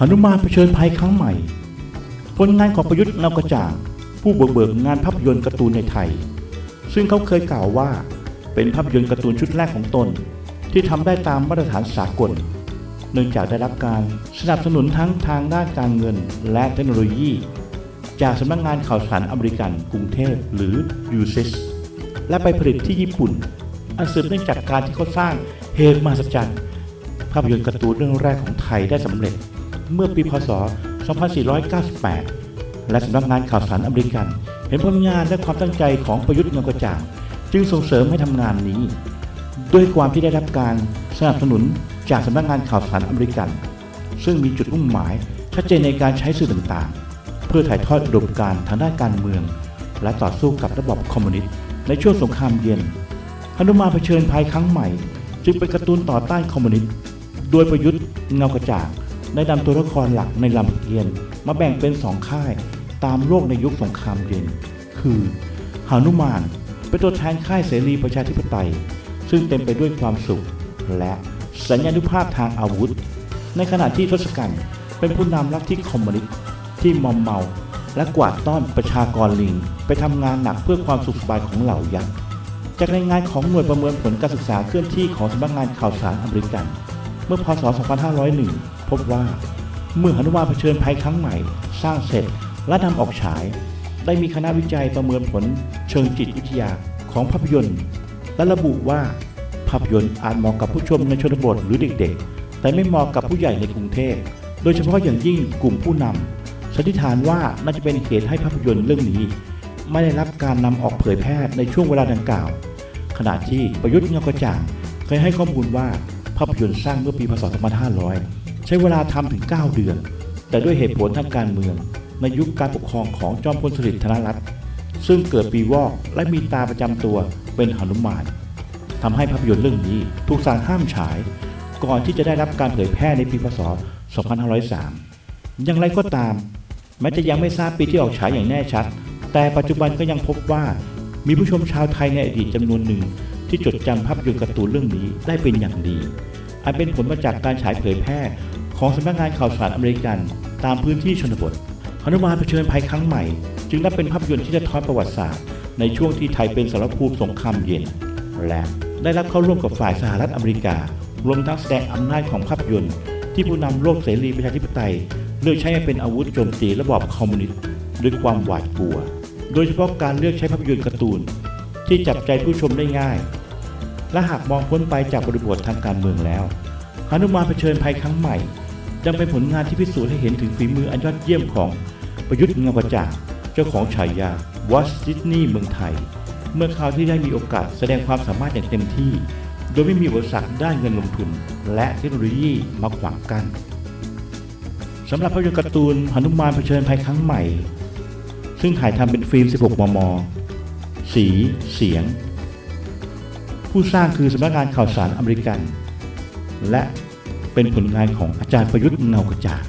หนุมานเผชิญภัยครั้งใหม่ ผลงานของประยุทธ์เงากระจ่างผู้เบิกเบิกงานภาพยนตร์การ์ตูนในไทย ซึ่งเขาเคยกล่าวว่าเป็นภาพยนตร์การ์ตูนชุดแรกของตน ที่ทำได้ตามมาตรฐานสากล เนื่องจากได้รับการสนับสนุนทั้งทางด้านการเงินและเทคโนโลยี จากสำนักงานข่าวสารอเมริกันกรุงเทพหรือ u s และไปผลิตที่ญี่ปุ่น อันสืบเนื่องจากการที่เขาสร้างเหตุมหัศจรรย์ภาพยนตร์การ์ตูนเรื่องแรกของไทยได้สำเร็จ เมื่อปีพศ 2498 และสำนักงานข่าวสารอเมริกัน เห็นผลงานและความตั้งใจของประยุทธ์เงากระจ่าง จึงส่งเสริมให้ทำงานนี้ ด้วยความที่ได้รับการสนับสนุนจากสำนักงานข่าวสารอเมริกัน ซึ่งมีจุดมุ่งหมายชัดเจนในการใช้สื่อต่างๆ เพื่อถ่ายทอดอุดมการณ์ทางด้านการเมือง และต่อสู้กับระบอบคอมมิวนิสต์ในช่วงสงครามเย็นฮนุมานเผชิญภัยครั้งใหม่ จึงเป็นการ์ตูนต่อต้านคอมมิวนิสต์โดยประยุทธ์เงากระจ่าง ได้นำตัวละครหลักในลำเกียนมาแบ่งเป็นสองค่ายตามโลกในยุคสงครามเย็น คือหานุมานเป็นตัวแทนค่ายเสรีประชาธิปไตย ซึ่งเต็มไปด้วยความสุข และสัญญานุภาพทางอาวุธ ในขณะที่ทศกัณฐ์เป็นผู้นำลัทธิคอมมิวนิสต์ที่มอมเมาและกวาดต้อนประชากรลิง ไปทำงานหนักเพื่อความสุขสบายของเหล่ายักษ์จากรายงานของหน่วยประเมินผลการศึกษาเคลื่อนที่ของสำนักงานข่าวสารอเมริกัน เมื่อพศ 2501 พบว่าเมื่อหนุมานเผชิญภัยครั้งใหม่ สร้างเสร็จและนำออกฉาย ได้มีคณะวิจัยประเมินผลเชิงจิตวิทยาของภาพยนตร์ และระบุว่าภาพยนตร์อาจเหมาะกับผู้ชมในชนบทหรือเด็กๆ แต่ไม่เหมาะกับผู้ใหญ่ในกรุงเทพ โดยเฉพาะอย่างยิ่งกลุ่มผู้นำสันนิษฐานว่าน่าจะเป็นเหตุให้ภาพยนตร์เรื่องนี้ ไม่ได้รับการนำออกเผยแพร่ในช่วงเวลาดังกล่าว ขณะที่ประยุทธ์เงากระจ่างเคยให้ข้อมูลว่าภาพยนตร์สร้างเมื่อปีพศ2500 ใช้เวลาทำถึง 9 เดือน แต่ด้วยเหตุผลทางการเมือง ในยุคการปกครองของจอมพลสฤษดิ์ธนรัตน์ซึ่งเกิดปีวอกและมีตาประจำตัวเป็นหนุมานทำให้ภาพยนตร์เรื่องนี้ถูกสั่งห้ามฉาย ก่อนที่จะได้รับการเผยแพร่ในปีพศ 2503 อย่างไรก็ตาม แม้จะยังไม่ทราบปีที่ออกฉายอย่างแน่ชัด แต่ปัจจุบันก็ยังพบว่า มีผู้ชมชาวไทยในอดีตจำนวนหนึ่ง ที่จดจำภาพยนตร์การ์ตูนเรื่องนี้ได้เป็นอย่างดี อันเป็นผลมาจากการฉายเผยแพร่ ของสำนักงานข่าวสารอเมริกันตามพื้นที่ชนบทหนุมานเผชิญภัยครั้งใหม่ จึงนับเป็นภาพยนตร์ที่สะท้อนประวัติศาสตร์ ในช่วงที่ไทยเป็นสารภูมิสงครามเย็น และได้รับเข้าร่วมกับฝ่ายสหรัฐอเมริกา รวมทั้งแสดงอำนาจของภาพยนตร์ ที่ผู้นำโลกเสรีประชาธิปไตยเลือกใช้ใเป็นอาวุธโจมตีระบอบคอมมิวนิสต์ด้วยความหวาดกลัว โดยเฉพาะการเลือกใช้ภาพยนตร์การ์ตูน ที่จับใจผู้ชมได้ง่าย และหากมองพ้นไปจากบริบททางการเมืองแล้วหนุมานเผชิญภัยครั้งใหม่ ยังเป็นผลงานที่พิสูจน์ให้เห็นถึงฝีมืออันยอดเยี่ยมของประยุทธ์เงากระจ่างเจ้าของฉายาวอชดิสนีย์เมืองไทย เมื่อคราวที่ได้มีโอกาสแสดงความสามารถอย่างเต็มที่ โดยไม่มีอุปสรรคด้านเงินลงทุน และเทคโนโลยีมาขวางกัน้นสำหรับภาพยนตร์การ์ตูนหนุมานเผชิญภัยครั้งใหม่ ซึ่งถ่ายทำเป็นฟิล์ม 16 มม สี เสียง ผู้สร้างคือสำนักงานข่าวสารอเมริกัน และ เป็นผลงานของอาจารย์ประยุทธ์เงากระจ่าง